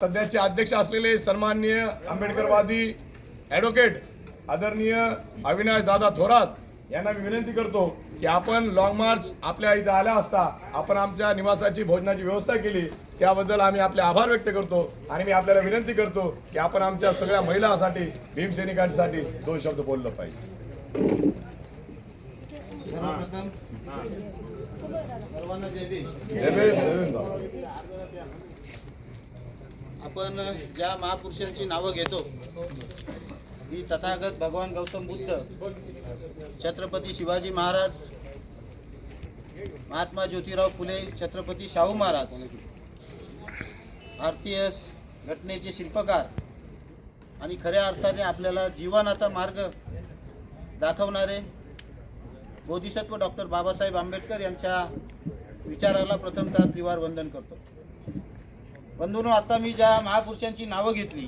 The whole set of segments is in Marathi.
सध्याचे अध्यक्ष असलेले सन्माननीय आंबेडकरवादी ॲडव्होकेट आदरणीय अविनाश दादा थोरात यांना मी विनंती करतो की आपण लॉंग मार्च आपल्या इथं आल्या असता आपण आमच्या निवासाची भोजनाची व्यवस्था केली त्याबद्दल आम्ही आपले आभार व्यक्त करतो आणि मी आपल्याला विनंती करतो की आपण आमच्या सगळ्या महिलांसाठी भीमसैनिकांसाठी दोन शब्द बोललं पाहिजे. सर्वांना जय भीम जय भीम, जय भीम दादा. आपण ज्या महापुरुषांची नावं घेतो ही तथागत भगवान गौतम बुद्ध छत्रपती शिवाजी महाराज महात्मा ज्योतिराव फुले छत्रपती शाहू महाराज भारतीय घटनेचे शिल्पकार आणि खऱ्या अर्थाने आपल्याला जीवनाचा मार्ग दाखवणारे बोधिसत्व डॉक्टर बाबासाहेब आंबेडकर यांच्या विचाराला प्रथमतः त्रिवार वंदन करतो. बंधूंनो आता मी ज्या महापुरुषांची नावं घेतली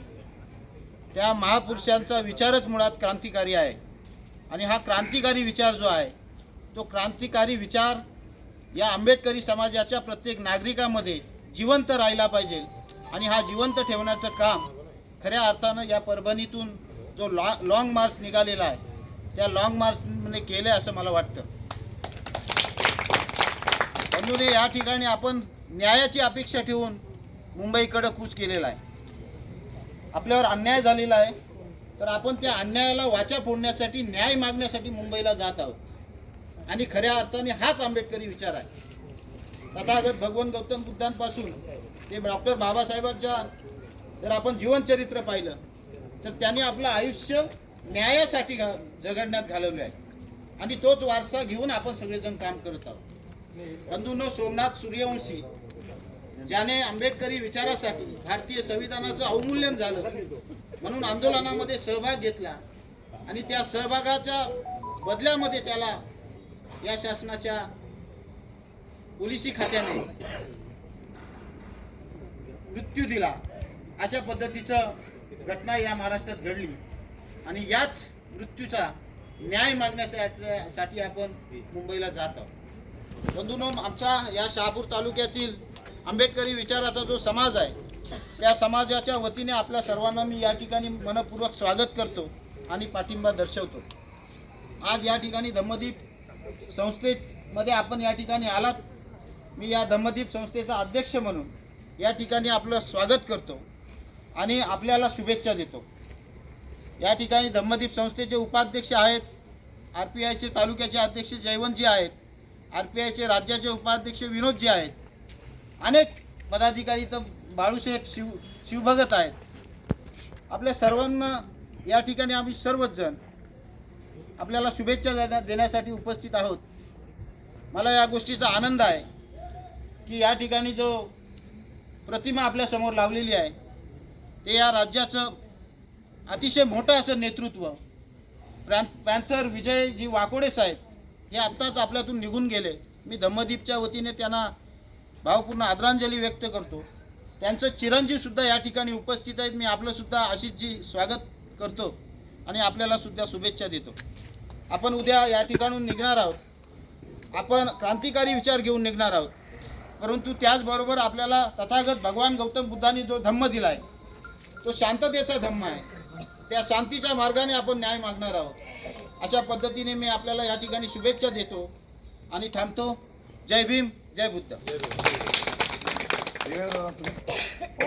त्या महापुरुषांचा विचारच मुळात क्रांतिकारी आहे. आणि हा क्रांतिकारी विचार जो आहे तो क्रांतिकारी विचार या आंबेडकरी समाजाच्या प्रत्येक नागरिकामध्ये जिवंत राहिला पाहिजे. आणि हा जिवंत ठेवण्याचं काम खऱ्या अर्थानं या परभणीतून जो लॉ लाँग मार्च निघालेला आहे त्या लाँग मार्चने केलं आहे असं मला वाटतं. बंधूने या ठिकाणी आपण न्यायाची अपेक्षा ठेवून मुंबईकडं कूच केलेला आहे. आपल्यावर अन्याय झालेला आहे. तर आपण त्या अन्यायाला वाचा फोडण्यासाठी न्याय मागण्यासाठी मुंबईला जात आहोत. आणि खऱ्या अर्थाने हाच आंबेडकरी विचार आहे. तथागत भगवान गौतम बुद्धांपासून ते डॉक्टर बाबासाहेबांच्या जर आपण जीवनचरित्र पाहिलं तर त्यांनी आपलं आयुष्य न्यायासाठी घा झगडण्यात घालवले आहे. आणि तोच वारसा घेऊन आपण सगळेजण काम करत आहोत. बंधूंनो सोमनाथ सूर्यवंशी ज्याने आंबेडकरी विचारासाठी भारतीय संविधानाचं अवमूल्यन झालं म्हणून आंदोलनामध्ये सहभाग घेतला. आणि त्या सहभागाच्या बदल्यामध्ये त्याला या शासनाच्या पोलिसी खात्याने मृत्यू दिला. अशा पद्धतीचं घटना या महाराष्ट्रात घडली. आणि याच मृत्यूचा न्याय मागण्यासाठी साठी आपण मुंबईला जात आहोत. बंधूंनो आमचा या शहापूर तालुक्यातील आंबेडकरी विचाराचा जो समाज आहे त्या समाजाच्या वतीने आपल्या सर्वांना मी या ठिकाणी मनपूर्वक स्वागत करतो आणि पाठिंबा दर्शवतो. आज या ठिकाणी धम्मदीप संस्थेमध्ये आपण या ठिकाणी आलात. मी या धम्मदीप संस्थेचा अध्यक्ष म्हणून या ठिकाणी आपलं स्वागत करतो आणि आपल्याला शुभेच्छा देतो. या ठिकाणी धम्मदीप संस्थेचे उपाध्यक्ष आहेत आर पी आयचे तालुक्याचे अध्यक्ष जयवंतजी आहेत आर पी आयचे राज्याचे उपाध्यक्ष विनोदजी आहेत. अनेक पदाधिकारी तर बाळूशेठ शिव शिवभगत आहेत. आपल्या सर्वांना या ठिकाणी आम्ही सर्वच जण आपल्याला शुभेच्छा देण्या देण्यासाठी उपस्थित आहोत. मला या गोष्टीचा आनंद आहे की या ठिकाणी जो प्रतिमा आपल्यासमोर लावलेली आहे ते या राज्याचं अतिशय मोठं असं नेतृत्व प्रां पॅन्थर विजयजी वाकोडे साहेब हे आत्ताच आपल्यातून निघून गेले. मी धम्मदीपच्या वतीने त्यांना भावपूर्ण आदरांजली व्यक्त करतो. त्यांचं चिरंजीवसुद्धा या ठिकाणी उपस्थित आहेत. मी आपलंसुद्धा आशिषजी स्वागत करतो आणि आपल्यालासुद्धा शुभेच्छा देतो. आपण उद्या या ठिकाणून निघणार आहोत. आपण क्रांतिकारी विचार घेऊन निघणार आहोत. परंतु त्याचबरोबर आपल्याला तथागत भगवान गौतम बुद्धांनी जो धम्म दिला आहे तो शांततेचा धम्म आहे. त्या शांतीच्या मार्गाने आपण न्याय मागणार आहोत. अशा पद्धतीने मी आपल्याला या ठिकाणी शुभेच्छा देतो आणि थांबतो. जय भीम. जय बुद्ध